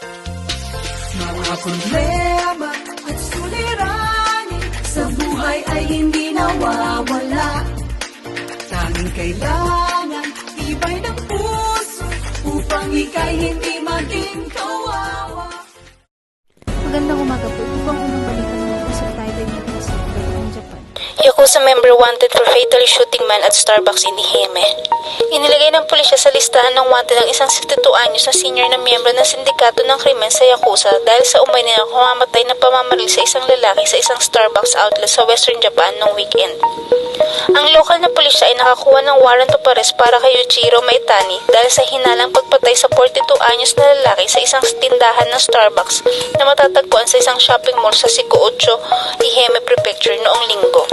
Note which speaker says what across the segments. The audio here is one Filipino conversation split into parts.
Speaker 1: Mga problema at suliranin sa buhay ay hindi nawawala. Tanging kailangan tibay ng puso upang ika'y hindi maging kawawa.
Speaker 2: Yakuza member wanted for fatally shooting man at Starbucks in Niheme. Inilagay ng pulisya sa listahan ng wanted ang isang 62 anyos na senior na miyembro ng sindikato ng krimen sa Yakuza dahil sa umay na kumamatay na pamamaril sa isang lalaki sa isang Starbucks outlet sa Western Japan noong weekend. Ang lokal na pulisya ay nakakuha ng warrant of arrest para kay Yuichiro Maitani dahil sa hinalang pagpatay sa 42 anyos na lalaki sa isang tindahan ng Starbucks na matatagpuan sa isang shopping mall sa Sikuocho, Iheme Prefecture noong linggo.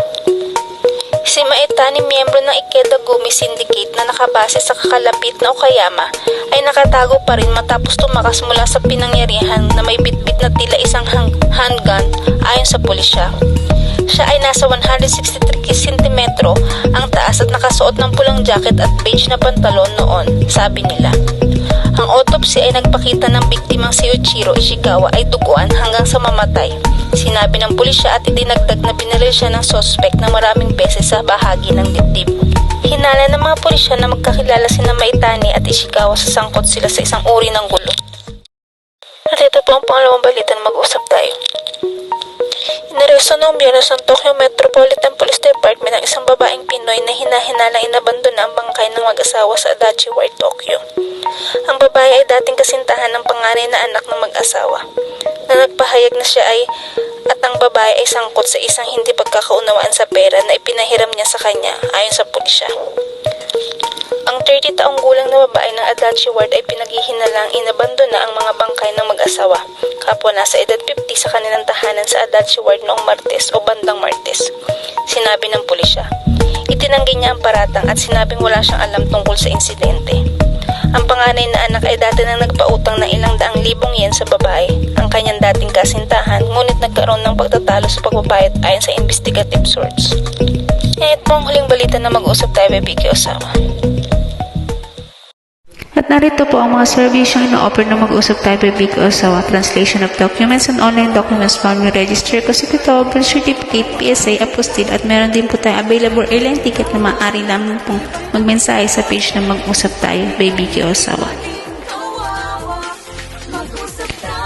Speaker 2: Si Maitani, miyembro ng Ikeda Gumi Syndicate na nakabase sa kakalapit na Okayama, ay nakatago pa rin matapos tumakas mula sa pinangyarihan na may bitbit na tila isang handgun ayon sa pulisya. Siya ay nasa 163 cm ang taas at nakasuot ng pulang jacket at beige na pantalon noon, sabi nila. Ang autopsy ay nagpakita ng biktimang si Uchiro Ishikawa ay duguan hanggang sa mamatay. Sinabi ng pulisya at idinagdag na binaril siya ng sospek na maraming beses sa bahagi ng dibdib. Hinala ng mga pulisya na magkakilala sina Maitani at Ishikawa sa sangkot sila sa isang uri ng gulo. At ito po ang pangalawang balita na mag-usap tayo. Inaresto noong biyernes ng Tokyo Metropolitan Police Department ang isang babaeng Pinoy na hinahinalang inabandona ang ng mag-asawa sa Adachi Ward, Tokyo. Ang babae ay dating kasintahan ng panganay na anak ng mag-asawa na nagpahayag na siya ay at ang babae ay sangkot sa isang hindi pagkakaunawaan sa pera na ipinahiram niya sa kanya ayon sa pulisya. Ang 30 taong gulang na babae ng Adachi Ward ay pinaghihinalang inabandona ang mga bangkay ng mag-asawa kapwa nasa edad 50 sa kanilang tahanan sa Adachi Ward noong Martes o bandang Martes. Sinabi ng pulisya. Itinanggi niya ang paratang at sinabing wala siyang alam tungkol sa insidente. Ang panganay na anak ay dati nang nagpautang ng ilang daang libong yen sa babae, ang kanyang dating kasintahan, ngunit nagkaroon ng pagtatalo sa pagbabayad ayon sa investigative source. Ito po ang huling balita na mag-usap tayo kay Vicky.
Speaker 3: Narito po ang mga serbisyong ino-offer na mag-usap tayo by Big Osawa, translation of documents and online documents with register, kasipito, birth certificate, PSA, apostille, at meron din po tayong available airline ticket na maaari namin pong magmensahe sa page na mag-usap tayo by Big
Speaker 1: tayo.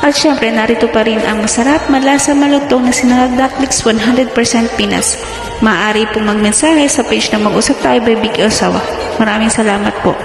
Speaker 3: At syempre, narito pa rin ang masarap, malasa, malutong na sinangag Ducklix 100% Pinas. Maaari pong magmensahe sa page na mag-usap tayo by Big Osawa. Maraming salamat po.